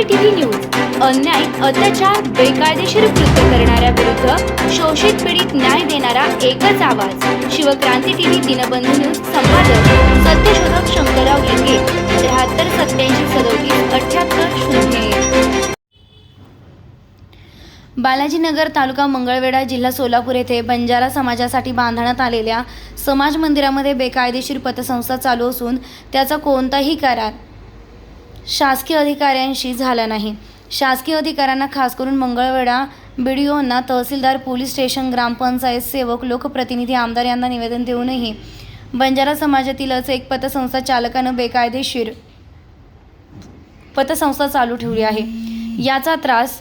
क्रांती TV news. अन्याय अत्याचार बेकायदेशीर कृत्य करणाऱ्या विरुद्ध शोषित पीडित न्याय देणारा एकच आवाज. शिवक्रांती टीव्ही दिनबंधू न्यूज संपादक सत्यशोधक शंकरराव लिंगे त्र्याहत्तर सत्याऐंशी सदोतीस अठ्याहत्तर शून्य बालाजीनगर तालुका मंगळवेढा जिल्हा सोलापूर येथे बंजारा समाजासाठी बांधण्यात आलेल्या समाज मंदिरामध्ये बेकायदेशीर पतसंस्था चालू असून त्याचा कोणताही करार शासकीय अधिकाऱ्यांशी झाला नाही. शासकीय अधिकाऱ्यांना खास करून मंगळवेढा बीडीओंना तहसीलदार पोलीस स्टेशन ग्रामपंचायत सेवक लोकप्रतिनिधी आमदार यांना निवेदन देऊनही बंजारा समाजातीलच एक पतसंस्था चालकानं बेकायदेशीर पतसंस्था चालू ठेवली आहे. याचा त्रास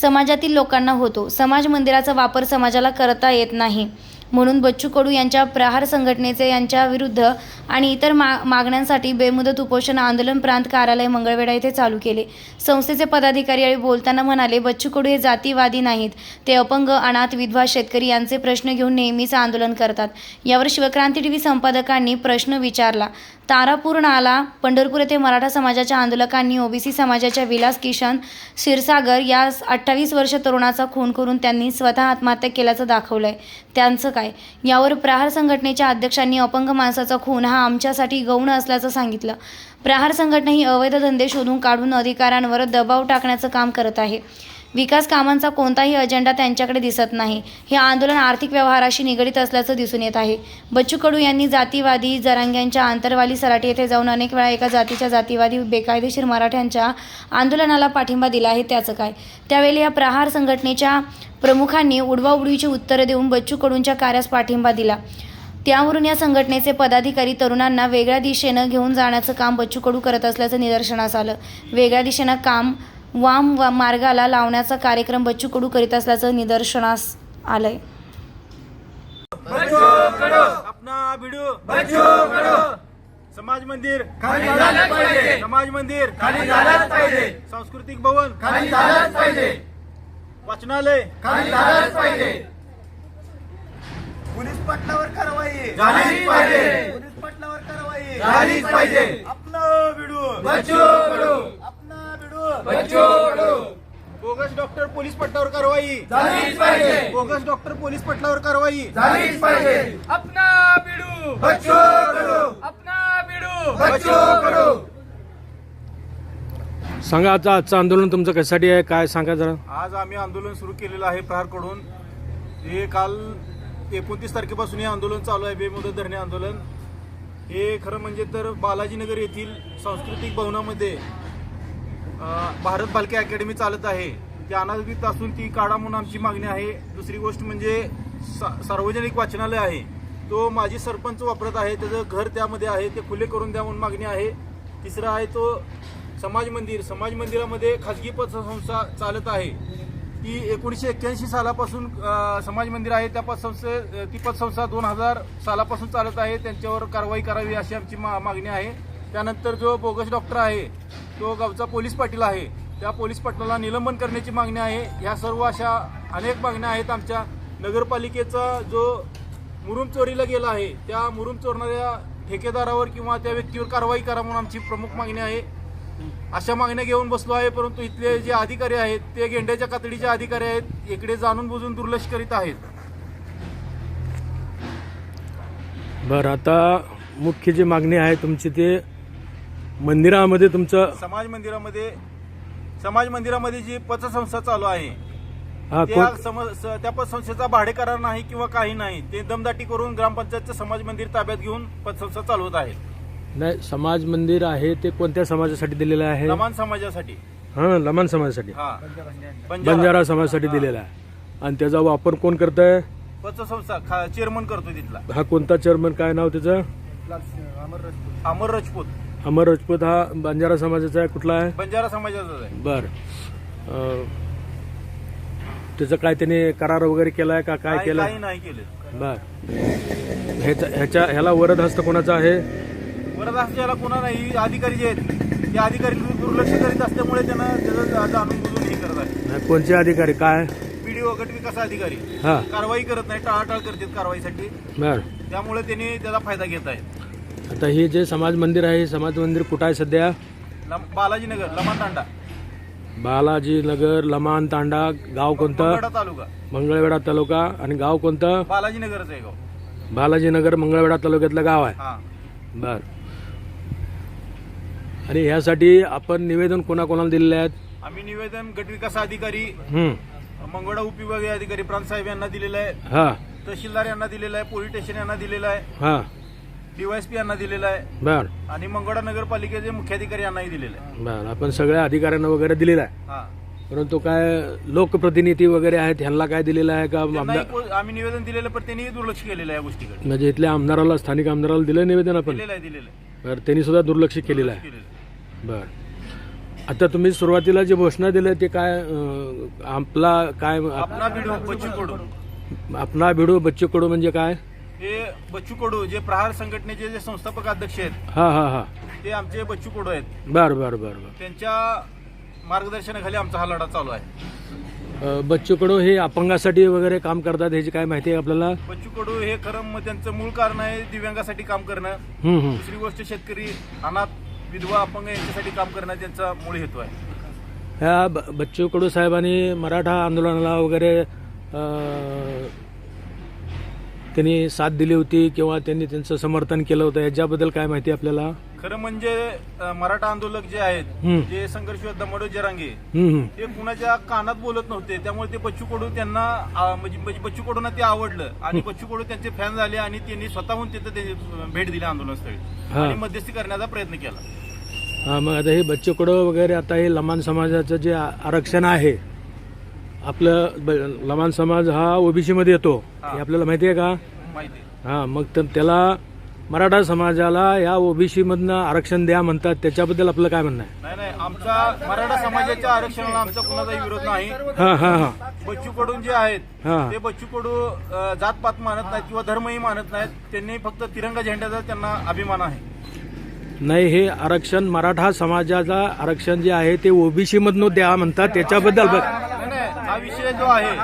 समाजातील लोकांना होतो. समाज मंदिराचा वापर समाजाला करता येत नाही. म्हणून बच्चू कडू यांच्या प्रहार संघटनेचे यांच्या विरुद्ध आणि इतर मा मागण्यांसाठी बेमुदत उपोषण आंदोलन प्रांत कार्यालय मंगळवेढा येथे चालू केले. संस्थेचे पदाधिकारी यावेळी बोलताना म्हणाले बच्चू कडू हे जातीवादी नाहीत. ते अपंग अनाथ विधवा शेतकरी यांचे प्रश्न घेऊन नेहमीच आंदोलन करतात. यावर शिवक्रांती टीव्ही संपादकांनी प्रश्न विचारला. तारापूर नाला पंढरपूर येथे मराठा समाजाच्या आंदोलकांनी ओबीसी समाजाच्या विलास किशन क्षीरसागर या अठ्ठावीस वर्ष तरुणाचा खून करून त्यांनी स्वतः आत्महत्या केल्याचं दाखवलंय. त्यांचं काय यावर प्रहार संघटनेच्या अध्यक्षांनी अपंग माणसाचा खून हा आमच्यासाठी गौण असल्याचं सांगितलं. प्रहार संघटना ही अवैध धंदे शोधून काढून अधिकाऱ्यांवर दबाव टाकण्याचं काम करत आहे. विकास कामांचा कोणताही अजेंडा त्यांच्याकडे दिसत नाही. हे आंदोलन आर्थिक व्यवहाराशी निगडीत असल्याचं दिसून येत आहे. बच्चू कडू यांनी जातीवादी जरांग्यांच्या आंतरवाली सराटी येथे जाऊन अनेक वेळा एका जातीच्या जातीवादी बेकायदेशीर मराठ्यांच्या आंदोलनाला पाठिंबा दिला आहे. त्याचं काय? त्यावेळी या प्रहार संघटनेच्या प्रमुखांनी उडवाउडवीची उत्तरं देऊन बच्चू कडूंच्या कार्यास पाठिंबा दिला. त्यावरून या संघटनेचे पदाधिकारी तरुणांना वेगळ्या दिशेनं घेऊन जाण्याचं काम बच्चू कडू करत असल्याचं निदर्शनास आलं. वेगळ्या दिशेनं काम वाम वा मार्गाला लावण्याचा कार्यक्रम बच्चू कडू करीत असल्याचं निदर्शनास आलंय. अपना भिडू! बच्चू कडू! समाज मंदिर खाली झालंच पाहिजे. समाज मंदिर खाली झालंच पाहिजे. सांस्कृतिक भवन खाली झालंच पाहिजे. वाचनालय खाली झालंच पाहिजे. पोलीस पाटलावर कारवाई. झालीच पाहिजे. पोलीस पाटलावर कारवाई. झालीच पाहिजे. आपला बिडू बच्चू कडू आपला बिडू Bachchu Kadu bogus doctor police पट्टावर कारवाई. झालीच पाहिजे. बोगस डॉक्टर पोलीस पट्टावर कारवाई. झालीच पाहिजे. अपना बिडू. बच्चू कडू अपना बिडू. बच्चू कडू सांगा आता आजचं आंदोलन तुमचं कशासाठी आहे? काय सांगा जरा. आज आम्ही आंदोलन सुरू केलेलं आहे प्रहारकडून. हे काल एकोणतीस तारखेपासून हे आंदोलन चालू आहे बेमुदत धरणे आंदोलन. हे खरं म्हणजे तर बालाजीनगर येथील सांस्कृतिक भवनामध्ये भारत बालके अकॅडमी चालत आहे. ती अनाधिकृत असून ती काढा म्हणून आमची मागणी आहे. दुसरी गोष्ट म्हणजे सा- सार्वजनिक वाचनालय आहे. तो माजी सरपंच वापरत आहे. त्याचं घर त्यामध्ये आहे. ते खुले करून द्या म्हणून मागणी आहे. तिसरा आहे तो समाज मंदिर. समाज मंदिरामध्ये खाजगी पतसंस्था चालत आहे. ती एकोणीसशे एक्क्याऐंशी सालापासून समाज मंदिर आहे. त्या पतसंस्थे ती पतसंस्था दोन हजार सालापासून चालत आहे. त्यांच्यावर कारवाई करावी अशी आमची मा मागणी आहे. त्यानंतर जो बोगस डॉक्टर आहे तो गावचा पोलीस पाटील आहे. त्या पोलीस पाटलाला निलंबन करण्याची मागणी आहे. ह्या सर्व अशा अनेक मागण्या आहेत आमच्या. नगरपालिकेचा जो मुरुम चोरीला गेला आहे त्या मुरुम चोरणाऱ्या ठेकेदारावर किंवा त्या व्यक्तीवर कारवाई करा म्हणून आमची प्रमुख मागणी आहे. अशा मागण्या घेऊन बसलो आहे परंतु इथले जे अधिकारी आहेत ते गेंड्याच्या कातडीचे अधिकारी आहेत इकडे जाणून बुजून दुर्लक्ष करीत आहेत. बरं आता मुख्य जी मागणी आहे तुमची ते मंदिरामध्ये तुमचं समाज मंदिरामध्ये समाज मंदिरामध्ये जी पतसंस्था चालू आहे हा त्या कोण सम- स- त्या पतसंस्थेचा भाडे करार नाही किंवा काही नाही ते दमदाटी करून ग्रामपंचायतचं समाज मंदिर ताब्यात घेऊन पतसंस्था चालवत आहे. नाही समाज मंदिर आहे ते कोणत्या समाजासाठी दिलेलं आहे? लमान समाजासाठी. हा लमान समाजासाठी. हा. बंजारा. समाजासाठी दिलेला आहे. आणि त्याचा वापर कोण करत आहे पतसंस्था चेअरमन करतो तिथला. हा कोणता चेअरमन? काय नाव त्याचं? अमर राजपूत. अमर राजपूत हा बंजारा समाजाचा आहे कुठला आहे? बंजारा समाजाचा आहे. बर. त्याचं काय त्याने करार वगैरे केलाय का? काय केलं? काही नाही केलं. बर. ह्याच्या ह्याच्या ह्याला वरद हस्त कोणाचा आहे? वरदासच्याला कोणा नाही अधिकारी जे आहेत ते अधिकारी दुर्लक्ष करीत असल्यामुळे त्यांना त्याचं जाणून बुजून हे करत आहे नाही, कोणचे अधिकारी? काय? पीडीओ गट विकास अधिकारी. हा. कारवाई करत नाही टाळाटाळ करतात कारवाईसाठी. बर. त्यामुळे त्यांनी त्याचा फायदा घेत आहेत. आता हे जे समाज मंदिर आहे हे समाज मंदिर कुठं आहे सध्या? लम- बालाजीनगर लमान तांडा. बालाजी नगर लमान तांडा गाव कोणतं? तालुका. मंगळवेढा तालुका. आणि गाव कोणतं? बालाजी नगरचं आहे गाव. बालाजी नगर मंगळवेढा तालुक्यातलं गाव आहे. हा. बर. आणि ह्यासाठी आपण निवेदन कोणाकोणाला दिलेले आहेत? आम्ही निवेदन गटविकास अधिकारी. मंगळा उपविभागीय अधिकारी प्रांत साहेब यांना दिलेलं आहे. हा. तहसीलदार यांना दिलेलं आहे पोलीस स्टेशन यांना दिलेलं आहे. हा. डीवायसपी यांना दिलेलं आहे. बर. आणि मंगळा नगरपालिकेचे मुख्याधिकारी यांनाही दिलेलं आहे. बर आपण सगळ्या अधिकाऱ्यांना वगैरे दिलेला आहे. हा. परंतु काय लोकप्रतिनिधी वगैरे आहेत ह्यांना काय दिलेलं आहे का? त्यांनाही आमदार को- आम्ही निवेदन दिलेलं पण त्यांनी दुर्लक्ष केलेलं आहे या गोष्टीकडे. म्हणजे इथल्या आमदाराला स्थानिक आमदाराला दिलं निवेदन आपण? दिलेलं आहे दिलेलं आहे. बरं त्यांनी सुद्धा दुर्लक्ष केलेलं आहे. बर. आता तुम्ही सुरुवातीला जे घोषणा दिलं ते काय अं, आपला काय आपला व्हिडिओ बच्चू कडू. आपला भिडू बच्चू कडू म्हणजे काय? हे बच्चू कडू जे प्रहार संघटनेचे जे संस्थापक अध्यक्ष आहेत हा हा हा. ते आमचे बच्चू कडू आहेत. बर बर बर बर. त्यांच्या मार्गदर्शनाखाली आमचा हा लढा चालू आहे. बच्चू कडू हे अपंगासाठी वगैरे काम करतात ह्याची काय माहिती आहे आपल्याला? बच्चू कडू हे खरं मग त्यांचं मूळ कारण आहे दिव्यांगासाठी काम करणं. हम्म, हम्म. दुसरी गोष्ट शेतकरी अनाथ विधवा अपंग यांच्यासाठी काम करणं त्यांचा मूळ हेतू आहे. ह्या ब- बच्चू कडू साहेबांनी मराठा आंदोलनाला वगैरे अं, त्यांनी साथ दिली होती किंवा त्यांनी त्यांचं समर्थन केलं होतं याच्याबद्दल काय माहिती आपल्याला खरं म्हणजे अं, मराठा आंदोलक जे आहेत हम्म. जे संघर्ष योद्धा मडो जरांगे हम्म, हम्म. ते कुणाच्या कानात बोलत नव्हते त्यामुळे ते बच्चू कडू त्यांना आ, म्हणजे म्हणजे बच्चू कडूंना ते आवडलं आणि बच्चू कडू त्यांचे फॅन झाले आणि त्यांनी स्वतःहून तिथं ते भेट दिली आंदोलनस्थळी हा. आणि मध्यस्थी करण्याचा प्रयत्न केला हा मग आता हे बच्चू कडू वगैरे आता हे लमान समाजाचं जे आ- आरक्षण आहे आपलं लमान समाज हा ओबीसी मध्ये येतो. हा. आपल्याला माहिती आहे का. हा मग तर त्याला मराठा समाजाला या ओबीसी मधनं आरक्षण द्या म्हणतात. त्याच्याबद्दल आपलं काय म्हणणं आहे? नाही नाही आमचा मराठा समाजाच्या आरक्षणाला आमचा कुणाचाही विरोध नाही. हा हा हा. बच्चू कडू जे आहेत हा. ते बच्चू कडू अ, जातपात मानत नाहीत किंवा धर्मही मानत नाहीत. त्यांनी फक्त तिरंगा झेंड्याचा त्यांना अभिमान आहे. नाही हे आरक्षण मराठा समाजाचा आरक्षण जे आहे ते ओबीसी मधनं द्या म्हणतात. त्याच्याबद्दल बघ. हा विषय जो आहे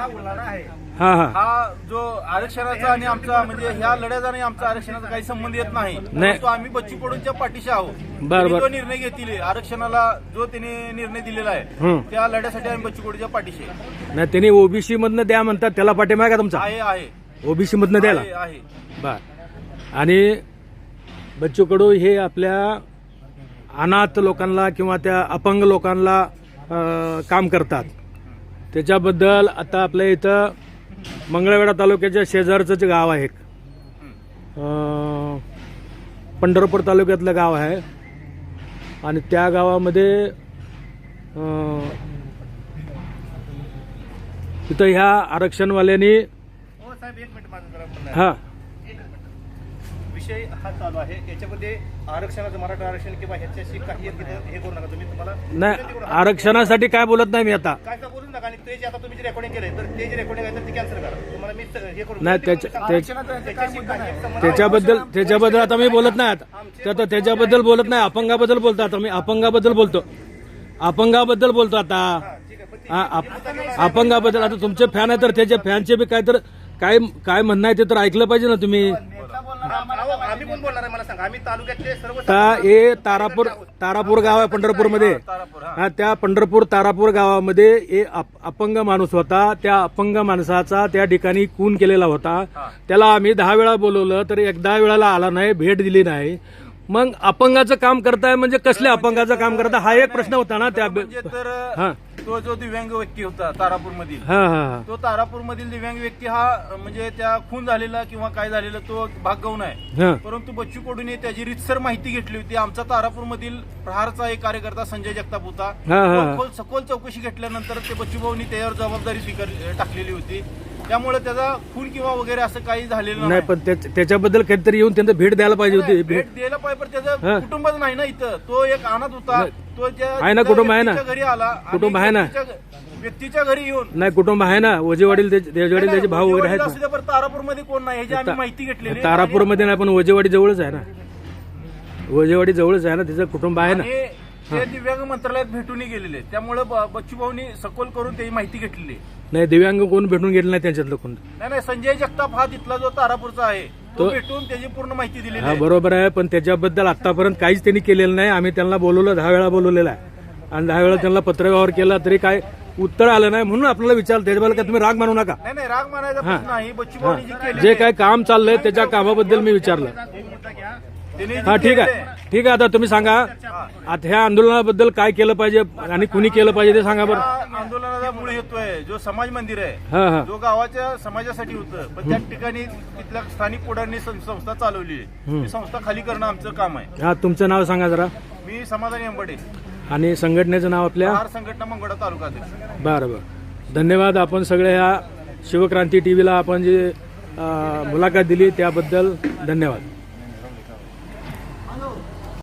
हा हा हा. जो आरक्षणाचा आणि आमचा म्हणजे ह्या लढ्याचा आणि आमचा आरक्षणाचा काही संबंध येत नाही. नाही. परंतु आम्ही बच्चू कडूंच्या पाठीशी आहोत. बर, त्यांनी बर. जो निर्णय घेतील आरक्षणाला जो त्यांनी निर्णय दिलेला आहे. त्या लढ्यासाठी आम्ही बच्चू कडूच्या पाठीशी आहे. नाही त्यांनी ओबीसी मधनं द्या म्हणतात त्याला पाठिंबा आहे का तुमचा? आहे आहे. ओबीसी मधनं द्यायला? आहे, आहे. बर. आणि बच्चू कडू हे आपल्या अनाथ लोकांना किंवा त्या अपंग लोकांना अं, काम करतात. त्याच्याबद्दल आता आपल्या इथं मंगळवेढा तालुक्याच्या शेजारचं जे गाव आहे पंढरपूर तालुक्यातलं गाव आहे. आणि त्या गावामध्ये तिथं ह्या आरक्षणवाल्यांनी हो साहेब एक मिनिट माझं जरा बोलणं आहे. हा विषय हा चालू आहे. याच्यामध्ये आरक्षणाचं मराठा आरक्षण किंवा ह्याच्याशी काही हे करू नका तुम्ही. तुम्हाला नाही आरक्षणासाठी काय बोलत नाही मी आता. काय तर बोलू नका आणि ते जे आता तुम्ही जे रेकॉर्डिंग केलंय तर ते जे रेकॉर्डिंग आहे तर ते कॅन्सल करा. तुम्हाला मी हे करू नाही त्याच्या त्याच्याबद्दल त्याच्याबद्दल आता मी बोलत नाही आता. त्याच्याबद्दल बोलत नाही अपंगाबद्दल बोलतो आता मी. अपंगाबद्दल बोलतो. अपंगाबद्दल बोलतो आता. हा, अप- अपंगाबद्दल आता तुमचे फॅन आहे तर त्याच्या फॅनचे बी काय तर काय काय म्हणणं आहे ते तर ऐकलं पाहिजे ना तुम्ही. अहो, आम्ही पण बोलणार आहे? मला सांगा. आम्ही तालुक्यातले सर्व आता हे तारापूर तारापूर गाव आहे पंढरपूरमध्ये. हा हा. त्या पंढरपूर तारापूर गावामध्ये एक अप- अपंग माणूस होता. त्या अपंग माणसाचा त्या ठिकाणी खून केलेला होता. त्याला आम्ही दहा वेळा बोलवलं तर एकदा वेळाला आला नाही भेट दिली नाही. मग अपंगाचं काम करताय म्हणजे कसल्या अपंगाचं काम करताय? हा एक प्रश्न होता ना त्या म्हणजे तर हा. तो जो दिव्यांग व्यक्ती होता तारापूर मधील हा हा हा. तो तारापूर मधील दिव्यांग व्यक्ती हा म्हणजे त्या खून झालेला किंवा काय झालेला तो भाग गौण आहे. हा. परंतु बच्चू कडूने त्याची रितसर माहिती घेतली होती. आमचा तारापूर मधील प्रहारचा एक कार्यकर्ता संजय जगताप होता. हा, हा. तो खोल सखोल चौकशी घेतल्यानंतर ते बच्चू भाऊनी त्याच्यावर जबाबदारी स्वीकार टाकलेली होती. त्यामुळे त्याचा खून किंवा वगैरे असं काही झालेलं नाही पण त्याच- त्याच्याबद्दल काहीतरी येऊन त्यांना भेट द्यायला पाहिजे होती. भेट भेट द्यायला पाहिजे पण हा. त्याचं कुटुंबच नाही ना इथं. तो एक अनाथ होता. तो त्या आहे ना, त्या कुटुंब आहे ना. व्यक्तीच्या घरी आला. आणि कुटुंब आहे ना. व्यक्तीच्या- व्यक्तीच्या घरी येऊन. नाही कुटुंब आहे ना. वजेवाडील वजेवाडील त्याचे भाऊ वगैरे आहेत ना. तारापूरमध्ये कोण नाही? ह्याची आम्ही माहिती घेतलेली तारापूरमध्ये नाही पण वजेवाडी जवळच आहे ना. वजेवाडी जवळच आहे ना तिचं कुटुंब आहे ना. आणि ते दिव्यांग मंत्रालयात भेटून गेलेले त्यामुळे बच्चू भाऊनी सखोल करून त्याची माहिती घेतलेली नाही दिव्यांग कोण भेटून गेले नाही त्यांच्यातलं कोण? नाही नाही संजय जगताप हा तिथला जो तारापूरचा आहे तो तो- भेटून त्याची पूर्ण माहिती दिलेली हा बरोबर आहे पण त्याच्याबद्दल आतापर्यंत काहीच त्यांनी केलेलं नाही. आम्ही त्यांना बोलवलं दहा वेळा बोलवलेलं आहे. आणि दहा वेळा त्यांना पत्रव्यवहार केला तरी काय उत्तर आलं नाही म्हणून आपल्याला विचार त्याच्याबद्दल काय तुम्ही राग मानू नका. नाही नाही राग मानायचा हा. जे केले जे काय काम चाललंय त्याच्या कामाबद्दल मी विचारलं. हा ठीक आहे. ठीक आहे आता तुम्ही सांगा. आता ह्या आंदोलनाबद्दल काय केलं पाहिजे आणि कुणी केलं पाहिजे ते सांगा बरं. या आंदोलनाचा मूळ हेतू आहे जो समाज मंदिर आहे हा हा. जो गावाच्या समाजासाठी होतं. पण त्या ठिकाणी तिथल्या स्थानिक सं- संस्था चालवली आहे. ती संस्था खाली करणं आमचं काम आहे. हा तुमचं नाव सांगा जरा. मी समाधानी अंबडे. आणि संघटनेचं नाव आपल्या? संघटना मंगळा तालुका अध्यक्ष. बरं बरं. धन्यवाद. आपण सगळे ह्या शिवक्रांती टी व्हीला आपण जी अं, मुलाखत दिली त्याबद्दल धन्यवाद.